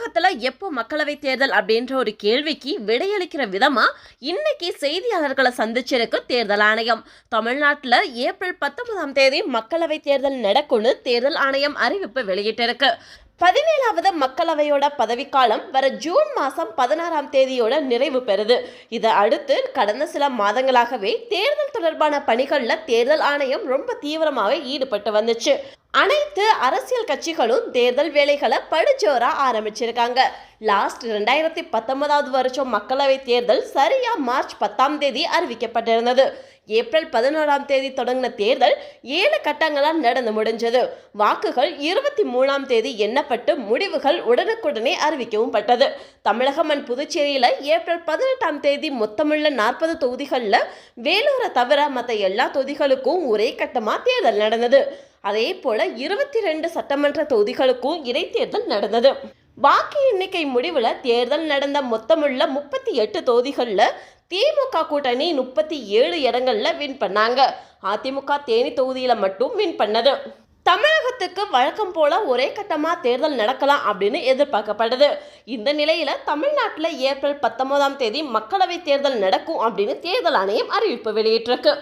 தமிழகத்துல எப்போ மக்களவை தேர்தல் அப்படின்ற ஒரு கேள்விக்கு விடையளிக்கிற விதமா இன்னைக்கு செய்தியாளர்களை சந்திச்சிருக்கு தேர்தல் ஆணையம். தமிழ்நாட்டில் ஏப்ரல் பத்தொன்பதாம் தேதி மக்களவை தேர்தல் நடக்கும்னு தேர்தல் ஆணையம் அறிவிப்பு வெளியிட்டிருக்கு. பதினேழாவது மக்களவையோட பதவிக்காலம் வர ஜூன் மாதம் பதினாறாம் தேதியோட நிறைவு பெறுது. இதை அடுத்து கடந்த சில மாதங்களாகவே தேர்தல் தொடர்பான பணிகளில் தேர்தல் ஆணையம் ரொம்ப தீவிரமாக ஈடுபட்டு வந்துச்சு. அனைத்து அரசியல் கட்சிகளும் தேர்தல் வேலைகளை படுஜோரா ஆரம்பிச்சிருக்காங்க. லாஸ்ட் ரெண்டாயிரத்தி பத்தொன்பதாவது வருஷம் மக்களவை தேர்தல் சரியா மார்ச் பத்தாம் தேதி அறிவிக்கப்பட்டிருந்தது. ஏப்ரல் பதினோராம் தேதி தொடங்கின தேர்தல் ஏழு கட்டங்களால் நடந்து முடிஞ்சது. வாக்குகள் இருபத்தி மூணாம் தேதி எண்ணப்பட்டு முடிவுகள் உடனுக்குடனே அறிவிக்கவும் பட்டது. தமிழகம் அண்ட் புதுச்சேரியில் ஏப்ரல் பதினெட்டாம் தேதி மொத்தமுள்ள நாற்பது தொகுதிகளில் வேலூரை தவிர மற்ற எல்லா தொகுதிகளுக்கும் ஒரே கட்டமாக தேர்தல் நடந்தது. அதே போல இருபத்தி ரெண்டு சட்டமன்ற தொகுதிகளுக்கும் இடைத்தேர்தல் நடந்தது. வாக்கு எண்ணிக்கை முடிவில் தேர்தல் நடந்த மொத்தமுள்ள முப்பத்தி எட்டு தொகுதிகளில் திமுக கூட்டணி முப்பத்தி ஏழு இடங்களில் வின் பண்ணாங்க. அதிமுக தேனி தொகுதியில் மட்டும் வின் பண்ணது. தமிழகத்துக்கு வழக்கம் போல ஒரே கட்டமாக தேர்தல் நடக்கலாம் அப்படின்னு எதிர்பார்க்கப்படுது. இந்த நிலையில் தமிழ்நாட்டில் ஏப்ரல் பத்தொன்பதாம் தேதி மக்களவை தேர்தல் நடக்கும் அப்படின்னு தேர்தல் ஆணையம் அறிவிப்பு வெளியிட்டிருக்கு.